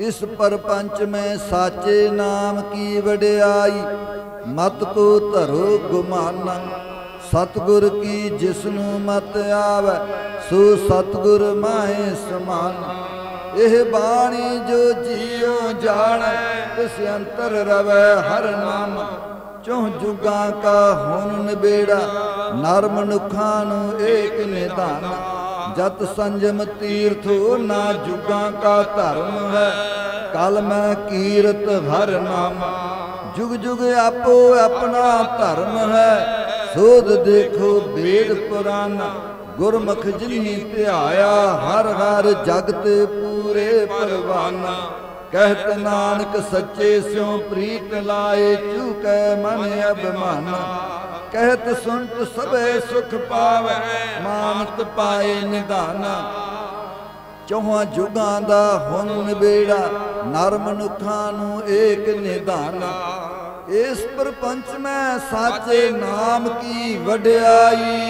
ਇਸ ਪਰਪੰਚ ਮੈਂ ਸਾਚੇ ਨਾਮ ਕੀ ਵਡਿਆਈ? ਮਤ ਕੋ ਧਰੋ ਗੁਮਾਨਾ, ਸਤਗੁਰ ਕੀ ਜਿਸ ਨੂੰ ਮਤ ਆਵੇ, ਸੋ ਸਤਗੁਰ ਮਾਹੇ ਸਮਾਨ। ਇਹ ਬਾਣੀ ਜੋ ਜੀਉ ਜਾਣੈ ਤਿਸ ਅੰਤਰ ਰਵੈ ਹਰ ਨਾਮ। ਚੋਹ ਜੁਗਾਂ ਕਾ ਹੁਣ ਨਿਬੇੜਾ ਨਰ ਮਨੁੱਖਾਂ ਨੂੰ ਏਕ ਨਿਧਾਨ। ਜਤ ਸੰਜਮ ਤੀਰਥ, ਨਾ ਜੁਗਾਂ ਕਾ ਧਰਮ ਹੈ। ਕਲ ਮੈਂ ਕੀਰਤ ਹਰ ਨਾਮ। ਜੁਗ ਜੁਗ ਆਪੋ ਆਪਣਾ ਧਰਮ ਹੈ। ਸੋਧ ਦੇਖੋ ਵੇਦ ਪੁਰਾਨ ਗੁਰਮੁਖ ਜਿਨੀ ਧਿਆਇਆ, ਹਰ ਹਰ ਜਗਤ ਪੂਰੇ ਪਰਵਾਨਾ। ਕਹਿਤ ਨਾਨਕ ਸੱਚੇ ਸਿਉ ਪ੍ਰੀਤ ਲਾਏ, ਚੁਕੈ ਮਨ ਅਭਿਮਾਨ। ਕਹਿਤ ਸੁਨਤ ਸਭੇ ਸੁਖ ਪਾਵੈ, ਮਾਨਤ ਪਾਏ ਨਿਧਾਨਾ। ਚੌਹਾਂ ਜੁਗਾਂ ਦਾ ਹੁਣ ਨਿਬੇੜਾ ਨਰ ਮਨੁੱਖਾਂ ਨੂੰ ਏਕ ਨਿਧਾਨ। ਇਸ ਪਰਪੰਚ ਮੈਂ ਸਾਚੇ ਨਾਮ ਕੀ ਵਡਿਆਈ।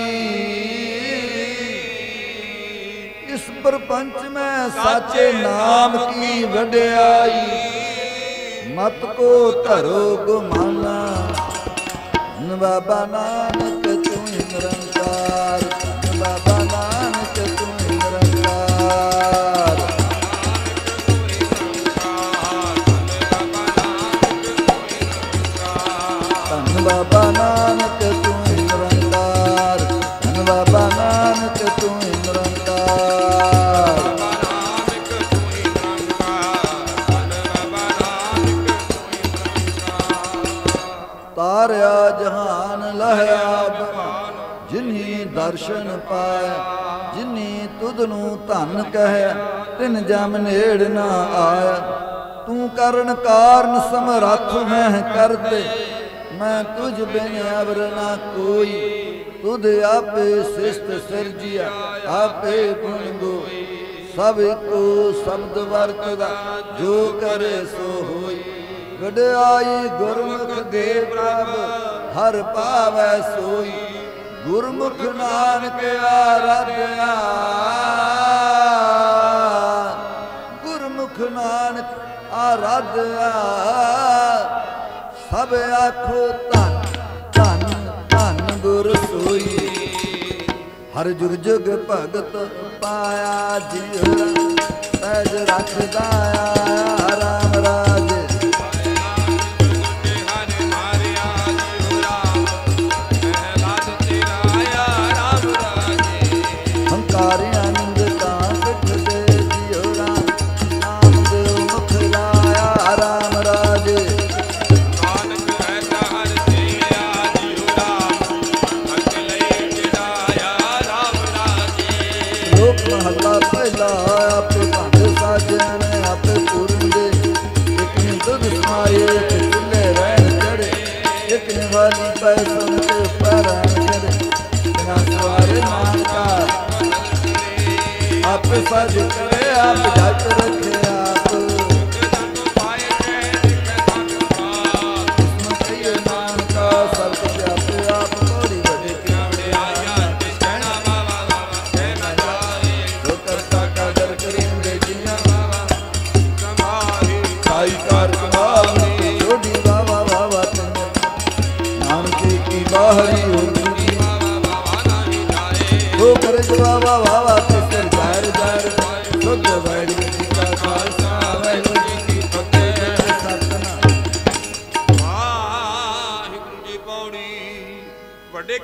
ਇਸ ਪਰਪੰਚ ਮੈਂ ਸਾਚੇ ਨਾਮ ਕੀ ਵਡਿਆਈ। ਮਤ ਕੋ ਧਰੋ ਗੁਮਾਨਾ। ਧੰਨ ਬਾਬਾ ਨਾਨਕ, ਤੂੰ ਹੀ ਨਿਰੰਕਾਰ। ਧੰਨ ਬਾਬਾ ਨਾਨਕ, ਤੂੰ ਹੀ ਨਿਰੰਕਾਰ। ਧੰਨ ਬਾਬਾ ਨਾਨਕ, ਤੂੰ ਹੀ ਨਿਰੰਕਾਰ। ਧੰਨ ਬਾਬਾ ਨਾਨਕ, ਤੂੰ ਹੀ ਨਿਰੰਕਾਰ। ਦਰਸ਼ਨ ਪਾਇਆ ਜਿਨਹੀ ਤੁਧ ਨੂੰ ਧਨ ਕਹਿਆ ਤਿਨ ਜਮ ਨੇੜ ਨਾ ਆਇਆ। ਤੂੰ ਕਰਨ ਕਾਰਨ ਸਮਰੱਥ ਮੈਂ ਕਰਤੇ ਮੈਂ ਤੁਝ ਬਿਨ ਅਵਰ ਨਾ ਕੋਈ। ਤੁਧ ਆਪੇ ਸਿਸ਼ਟ ਸਿਰਜਿਆ, ਆਪੇ ਗੁਣ ਗੋਈ। ਸਭ ਕੋ ਸ਼ਬਦ ਵਰਤਦਾ, ਜੋ ਕਰੇ ਸੋ ਹੋਈ। ਵਡਿਆਈ ਗੁਰਮੁਖ ਦੇ ਪ੍ਰਭ, ਹਰ ਪਾਵੈ ਸੋਈ। ਗੁਰਮੁਖ ਨਾਨਕ ਆਰਾਧਿਆ ਗੁਰਮੁਖ ਨਾਨਕ ਆਰਾਧਿਆ ਸਭ ਆਖੋ ਧੰਨ ਧੰਨ ਧੰਨ ਗੁਰ ਸੋਈ। ਹਰ ਜੁਗ ਜੁਗ ਭਗਤ ਪਾਇਆ ਜੀਵ ਪੈਜ ਰੱਖਦਾ ਆ, ਰਾਮ ਰਾਜ ਲੋਕ ਮਹੱਲਾ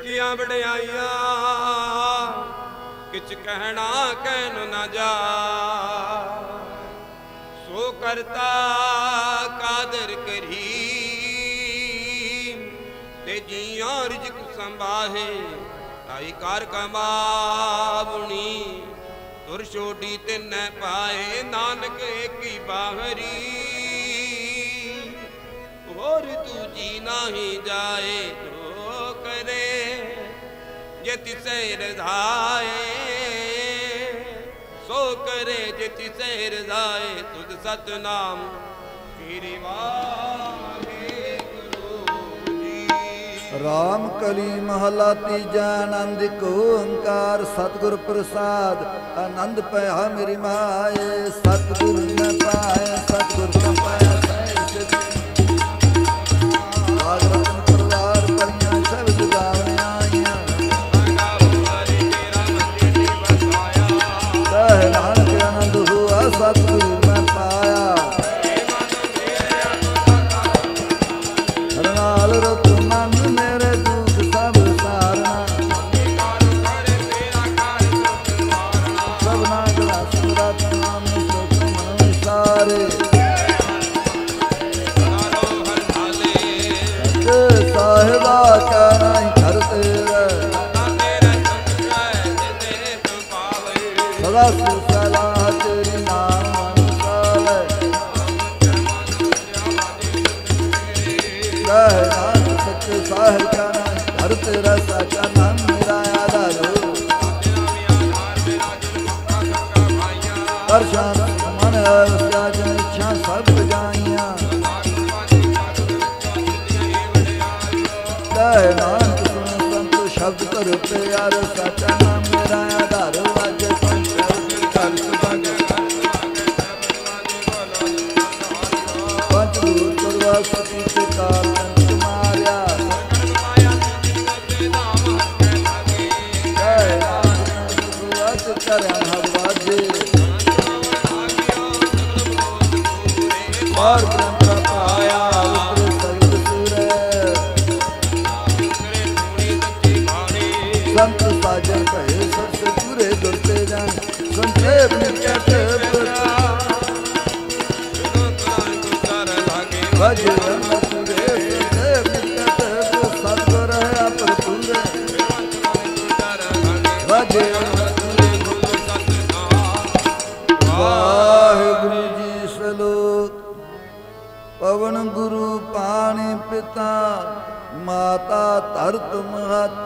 ਕੀਆਂ ਵਡਿਆਈਆਂ, ਕਿਛ ਕਹਿਣਾ ਕਹਿਨ ਨਾ ਜਾ। ਸੋ ਕਰਤਾ ਕਾਦਰ ਕਰੀ, ਤੇ ਜੀਆਂ ਰਿਜਕ ਸੰਭਾਹੇ। ਤਾਈ ਕਰ ਕਮਾਵਣੀ ਤੁਰ ਛੋਡੀ ਤਿਨੈ ਪਾਏ, ਨਾਨਕ ਏਕੀ ਬਾਹਰੀ। ਹੋਰ ਦੂਜੀ ਨਹੀਂ ਜਾਏ, ਜੋ ਕਰੇ, ਜੇ ਤਿਸੇ ਰਜ਼ਾਏ। ਸੋ ਕਰੇ ਜੇ ਤਿਸੇ ਰਜ਼ਾਏ, ਤੁਧ ਸਤਨਾਮ ਮੇਰੀ ਵਾਹਿਗੁਰੂ ਜੀ ਕਲੀ ਮਹਲਾ ਤੀਜਾ ਆਨੰਦ ਕੋ ਓੰਕਾਰ, ਸਤਿਗੁਰ ਪ੍ਰਸਾਦ, ਆਨੰਦ ਪਿਆ ਮੇਰੀ ਮਾਏ, ਸਤਿਗੁਰ ਮੈਂ ਪਾਇਆ। ਸੁਰਤ ਨਾਮ ਸੁਖ ਮਨ ਸਾਰੇ ਸੱਚ ਸਾਹਿਬਾ ਕਾ ਨਹੀਂ ਕਰ ਸਦਾ ਸੁਸਲਾ ਤੇਰੀ ਨਾਮ ਅਨੁਸਾਰ ਕਹਿ ਨਾਨਕ ਸੱਚੇ ਸਾਹਿਬ ਕਾ ਨਾਮ ਹਰ ਤੇਰਾ ਸਾਚਾ ਸੰਤ ਸਾਜਨ ਭਏ ਸਤ ਪੂਰੇ ਦੁਰਤੇ ਜਾਨ ਸੰਖੇਪ ਸੰਖੇਪ ਨਿਕਟ ਸਤਗੁਰ ਹੈ ਜੀ ਸਲੋਕ। ਪਵਨ ਗੁਰੂ ਪਾਣੀ ਪਿਤਾ, ਮਾਤਾ ਧਰਤ ਮਹਤ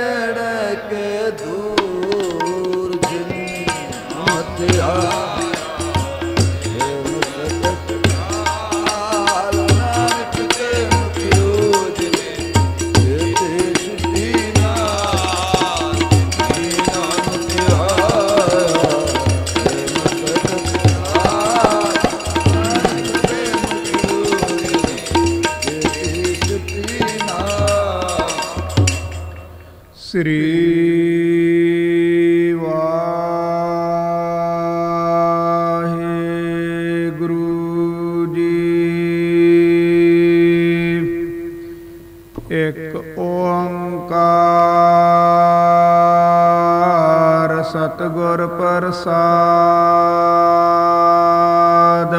ਸਤਿਗੁਰ ਪ੍ਰਸਾਦ।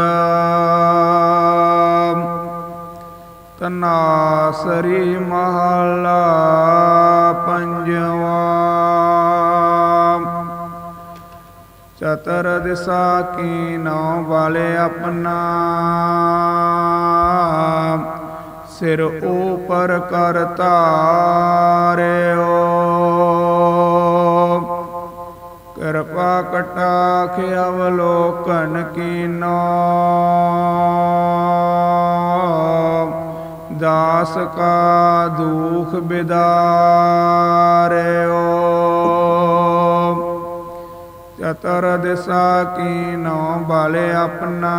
ਤਨਾਸਰੀ ਮਹਲਾ ਪੰਜਵਾ। ਚਤਰ ਦਿਸਾ ਕੀ ਨਉ ਵਾਲੇ ਆਪਣਾ। ਸਿਰ ਉਪਰ ਕਰ ਤਾਰਿਓ ਕਿਰਪਾ ਕਟਾਖ ਅਵਲੋਕਨ ਕੀਨੋ ਦਾਸ ਕਾ ਦੁਖ ਬਿਦਾਰਿਓ। ਚਤਰ ਦਿਸਾ ਕੀਨੋ ਬਾਲੇ ਆਪਣਾ।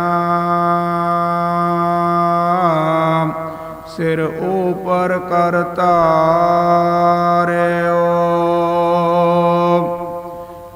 ਸਿਰ ਉਪਰ ਕਰ ਤਾਰਿਓ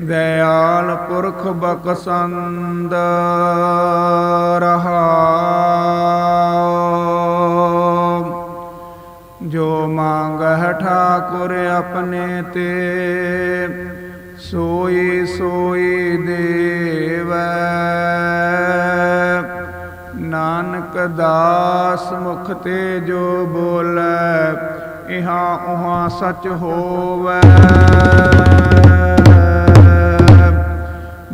ਦਇਆਲ ਪੁਰਖ ਬਖਸ਼ੰਦ ਰਹਾਉ। ਜੋ ਮੰਗਹਿ ਠਾਕੁਰ ਆਪਣੇ ਤੇ, ਸੋਈ ਸੋਈ ਦੇਵੈ। ਨਾਨਕ ਦਾਸ ਮੁਖ ਤੇ ਜੋ ਬੋਲੇ, ਇਹਾ ਉਹਾ ਸਚ ਹੋਵੇ।